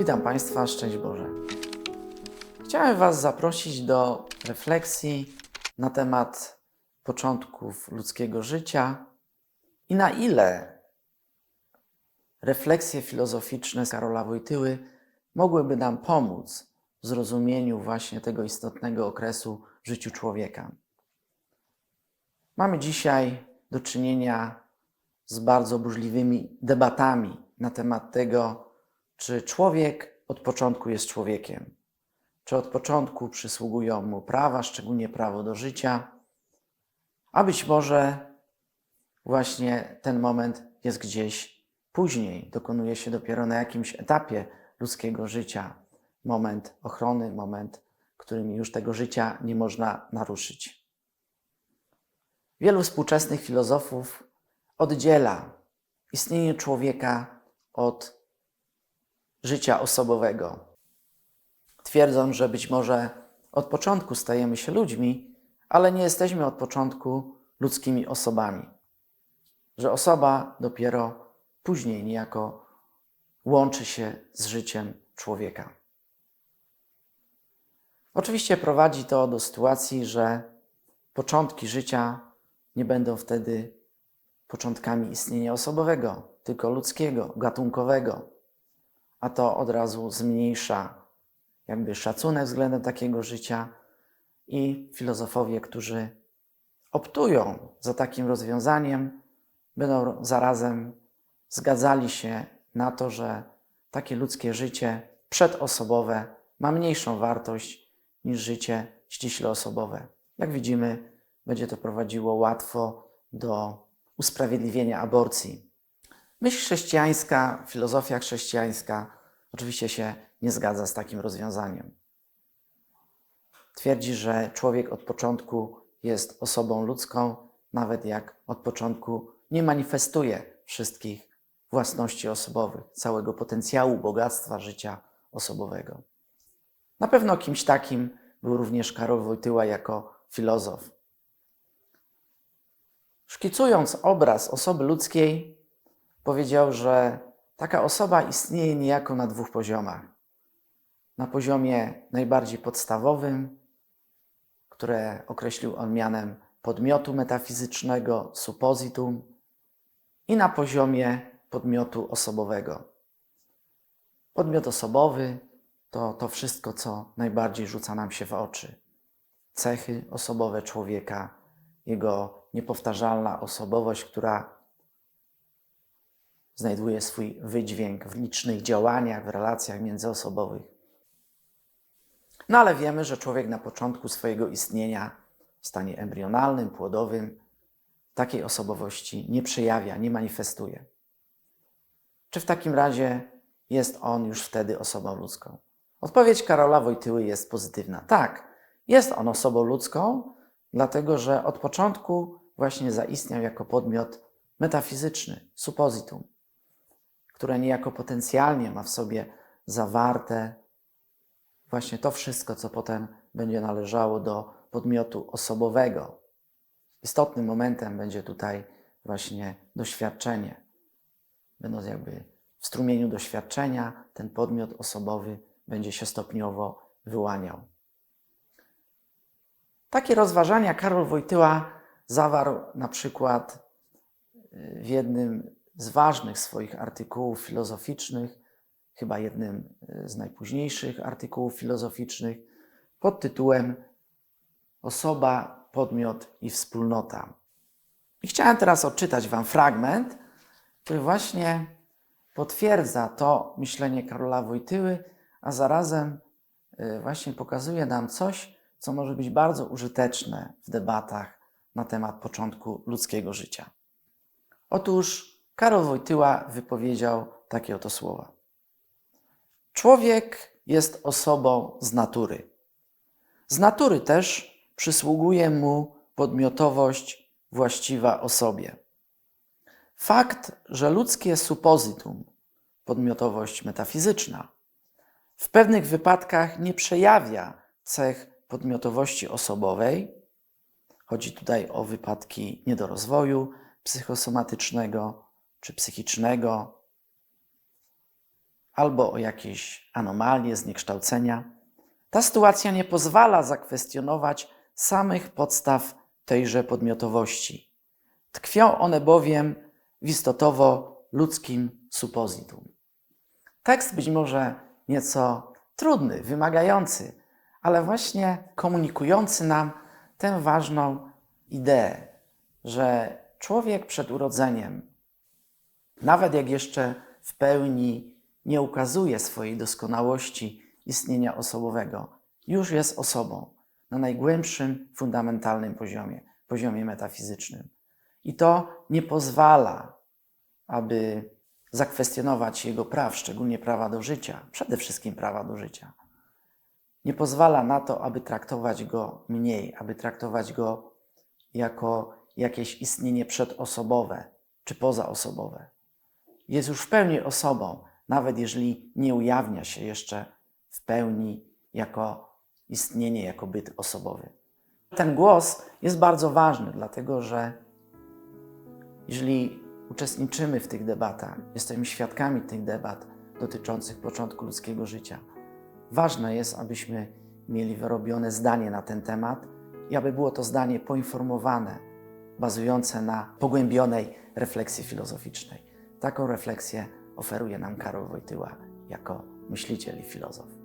Witam Państwa, szczęść Boże. Chciałem Was zaprosić do refleksji na temat początków ludzkiego życia i na ile refleksje filozoficzne Karola Wojtyły mogłyby nam pomóc w zrozumieniu właśnie tego istotnego okresu w życiu człowieka. Mamy dzisiaj do czynienia z bardzo burzliwymi debatami na temat tego, czy człowiek od początku jest człowiekiem, czy od początku przysługują mu prawa, szczególnie prawo do życia, a być może właśnie ten moment jest gdzieś później, dokonuje się dopiero na jakimś etapie ludzkiego życia. Moment ochrony, moment, którym już tego życia nie można naruszyć. Wielu współczesnych filozofów oddziela istnienie człowieka od życia osobowego. Twierdzą, że być może od początku stajemy się ludźmi, ale nie jesteśmy od początku ludzkimi osobami. Że osoba dopiero później niejako łączy się z życiem człowieka. Oczywiście prowadzi to do sytuacji, że początki życia nie będą wtedy początkami istnienia osobowego, tylko ludzkiego, gatunkowego, a to od razu zmniejsza jakby szacunek względem takiego życia i filozofowie, którzy optują za takim rozwiązaniem, będą zarazem zgadzali się na to, że takie ludzkie życie przedosobowe ma mniejszą wartość niż życie ściśle osobowe. Jak widzimy, będzie to prowadziło łatwo do usprawiedliwienia aborcji. Myśl chrześcijańska, filozofia chrześcijańska oczywiście się nie zgadza z takim rozwiązaniem. Twierdzi, że człowiek od początku jest osobą ludzką, nawet jak od początku nie manifestuje wszystkich własności osobowych, całego potencjału bogactwa życia osobowego. Na pewno kimś takim był również Karol Wojtyła jako filozof. Szkicując obraz osoby ludzkiej, powiedział, że taka osoba istnieje niejako na dwóch poziomach. Na poziomie najbardziej podstawowym, które określił on mianem podmiotu metafizycznego, suppositum, i na poziomie podmiotu osobowego. Podmiot osobowy to to wszystko, co najbardziej rzuca nam się w oczy. Cechy osobowe człowieka, jego niepowtarzalna osobowość, która znajduje swój wydźwięk w licznych działaniach, w relacjach międzyosobowych. No ale wiemy, że człowiek na początku swojego istnienia w stanie embrionalnym, płodowym, takiej osobowości nie przejawia, nie manifestuje. Czy w takim razie jest on już wtedy osobą ludzką? Odpowiedź Karola Wojtyły jest pozytywna. Tak, jest on osobą ludzką, dlatego że od początku właśnie zaistniał jako podmiot metafizyczny, suppositum, które niejako potencjalnie ma w sobie zawarte właśnie to wszystko, co potem będzie należało do podmiotu osobowego. Istotnym momentem będzie tutaj właśnie doświadczenie. Będąc jakby w strumieniu doświadczenia, ten podmiot osobowy będzie się stopniowo wyłaniał. Takie rozważania Karol Wojtyła zawarł na przykład w jednym z ważnych swoich artykułów filozoficznych, chyba jednym z najpóźniejszych artykułów filozoficznych, pod tytułem Osoba, podmiot i wspólnota. I chciałem teraz odczytać Wam fragment, który właśnie potwierdza to myślenie Karola Wojtyły, a zarazem właśnie pokazuje nam coś, co może być bardzo użyteczne w debatach na temat początku ludzkiego życia. Otóż Karol Wojtyła wypowiedział takie oto słowa. Człowiek jest osobą z natury. Z natury też przysługuje mu podmiotowość właściwa osobie. Fakt, że ludzkie suppositum, podmiotowość metafizyczna, w pewnych wypadkach nie przejawia cech podmiotowości osobowej, chodzi tutaj o wypadki niedorozwoju psychosomatycznego czy psychicznego, albo o jakieś anomalie, zniekształcenia. Ta sytuacja nie pozwala zakwestionować samych podstaw tejże podmiotowości. Tkwią one bowiem w istotowo ludzkim supozytum. Tekst być może nieco trudny, wymagający, ale właśnie komunikujący nam tę ważną ideę, że człowiek przed urodzeniem, nawet jak jeszcze w pełni nie ukazuje swojej doskonałości istnienia osobowego, już jest osobą na najgłębszym, fundamentalnym poziomie, poziomie metafizycznym. I to nie pozwala, aby zakwestionować jego praw, szczególnie prawa do życia, przede wszystkim prawa do życia. Nie pozwala na to, aby traktować go mniej, aby traktować go jako jakieś istnienie przedosobowe czy pozaosobowe. Jest już w pełni osobą, nawet jeżeli nie ujawnia się jeszcze w pełni jako istnienie, jako byt osobowy. Ten głos jest bardzo ważny, dlatego że jeżeli uczestniczymy w tych debatach, jesteśmy świadkami tych debat dotyczących początku ludzkiego życia, ważne jest, abyśmy mieli wyrobione zdanie na ten temat i aby było to zdanie poinformowane, bazujące na pogłębionej refleksji filozoficznej. Taką refleksję oferuje nam Karol Wojtyła jako myśliciel i filozof.